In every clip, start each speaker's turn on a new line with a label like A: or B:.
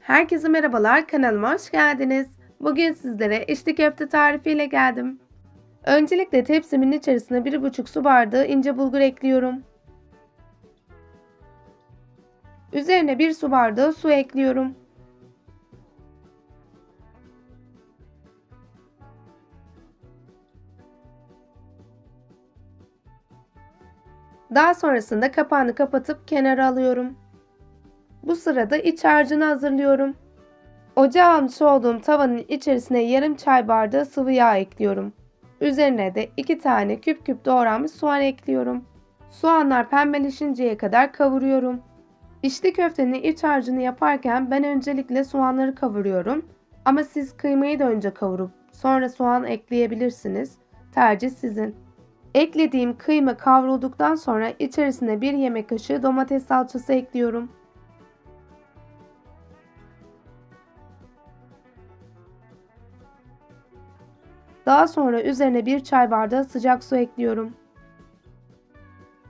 A: Herkese merhabalar, kanalıma hoş geldiniz. Bugün sizlere içli köfte tarifiyle geldim. Öncelikle tepsimin içerisine 1,5 su bardağı ince bulgur ekliyorum. Üzerine 1 su bardağı su ekliyorum. Daha sonrasında kapağını kapatıp kenara alıyorum. Bu sırada iç harcını hazırlıyorum. Ocağa almış olduğum tavanın içerisine yarım çay bardağı sıvı yağ ekliyorum. Üzerine de 2 tane küp küp doğranmış soğan ekliyorum. Soğanlar pembeleşinceye kadar kavuruyorum. İçli köftenin iç harcını yaparken ben öncelikle soğanları kavuruyorum. Ama siz kıymayı da önce kavurup sonra soğan ekleyebilirsiniz. Tercih sizin. Eklediğim kıyma kavrulduktan sonra içerisine 1 yemek kaşığı domates salçası ekliyorum. Daha sonra üzerine 1 çay bardağı sıcak su ekliyorum.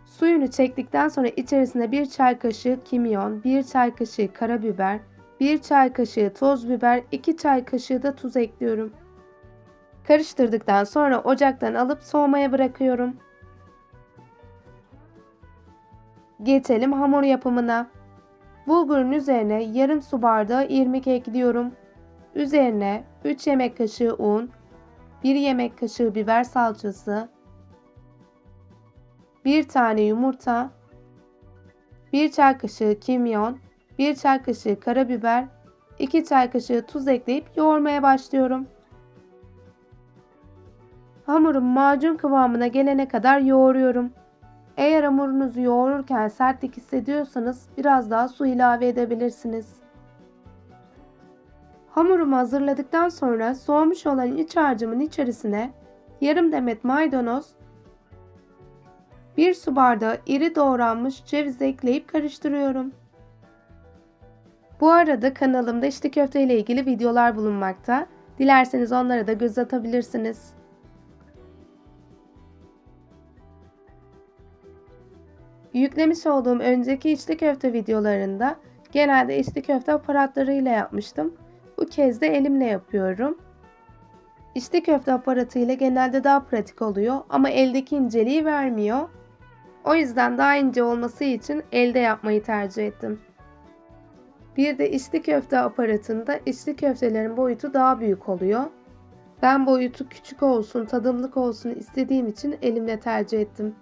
A: Suyunu çektikten sonra içerisine 1 çay kaşığı kimyon, 1 çay kaşığı karabiber, 1 çay kaşığı toz biber, 2 çay kaşığı da tuz ekliyorum. Karıştırdıktan sonra ocaktan alıp soğumaya bırakıyorum. Geçelim hamur yapımına. Bulgurun üzerine yarım su bardağı irmik ekliyorum. Üzerine 3 yemek kaşığı un, 1 yemek kaşığı biber salçası, 1 tane yumurta, 1 çay kaşığı kimyon, 1 çay kaşığı karabiber, 2 çay kaşığı tuz ekleyip yoğurmaya başlıyorum. Hamurum macun kıvamına gelene kadar yoğuruyorum. Eğer hamurunuzu yoğururken sertlik hissediyorsanız biraz daha su ilave edebilirsiniz. Hamurumu hazırladıktan sonra soğumuş olan iç harcımın içerisine yarım demet maydanoz, 1 su bardağı iri doğranmış ceviz ekleyip karıştırıyorum. Bu arada kanalımda içli köfte ile ilgili videolar bulunmakta. Dilerseniz onlara da göz atabilirsiniz. Yüklemiş olduğum önceki içli köfte videolarında genelde içli köfte aparatlarıyla yapmıştım. Bu kez de elimle yapıyorum. İçli köfte aparatı ile genelde daha pratik oluyor ama eldeki inceliği vermiyor. O yüzden daha ince olması için elde yapmayı tercih ettim. Bir de içli köfte aparatında içli köftelerin boyutu daha büyük oluyor. Ben boyutu küçük olsun, tadımlık olsun istediğim için elimle tercih ettim.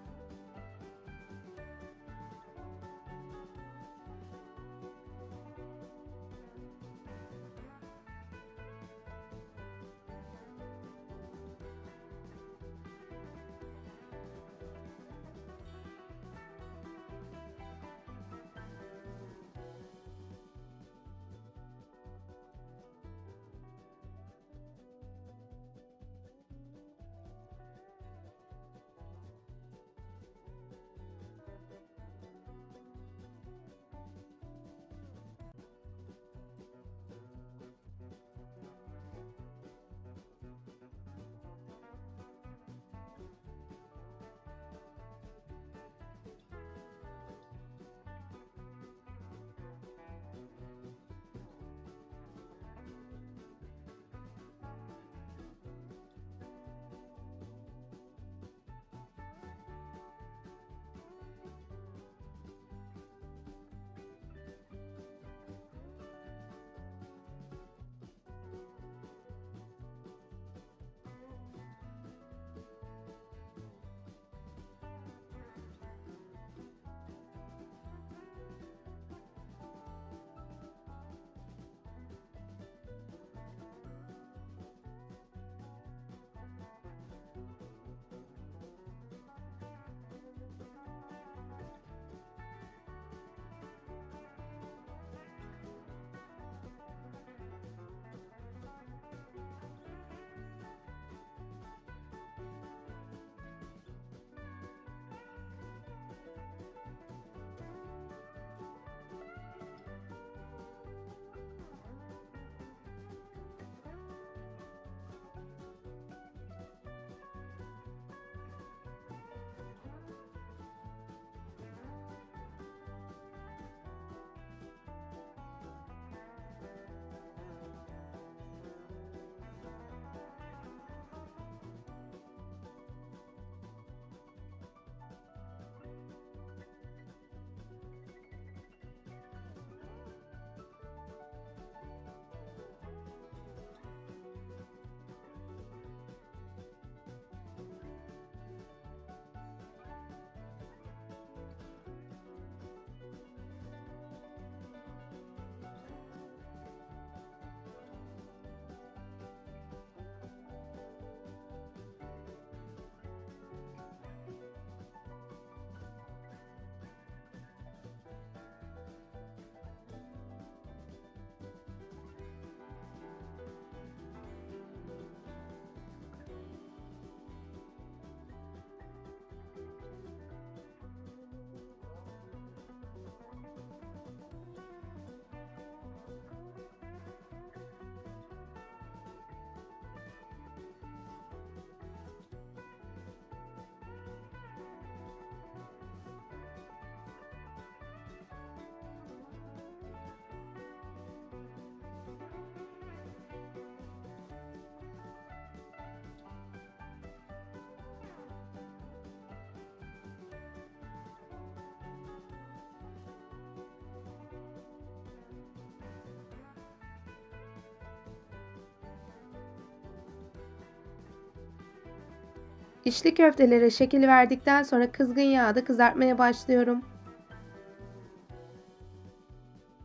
A: İçli köftelere şekil verdikten sonra kızgın yağda kızartmaya başlıyorum.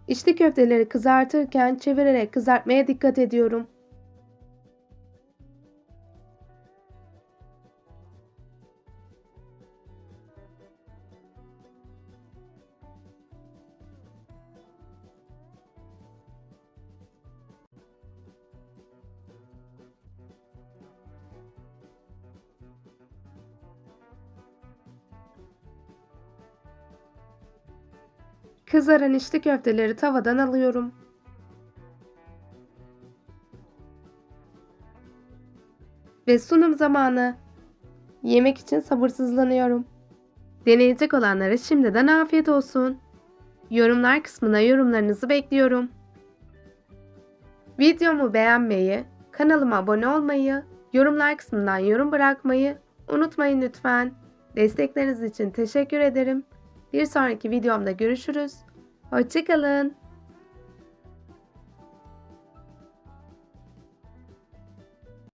A: İçli köfteleri kızartırken çevirerek kızartmaya dikkat ediyorum. Kızaran içli köfteleri tavadan alıyorum. Ve sunum zamanı. Yemek için sabırsızlanıyorum. Deneyecek olanlara şimdiden afiyet olsun. Yorumlar kısmına yorumlarınızı bekliyorum. Videomu beğenmeyi, kanalıma abone olmayı, yorumlar kısmından yorum bırakmayı unutmayın lütfen. Destekleriniz için teşekkür ederim. Bir sonraki videomda görüşürüz. Hoşçakalın.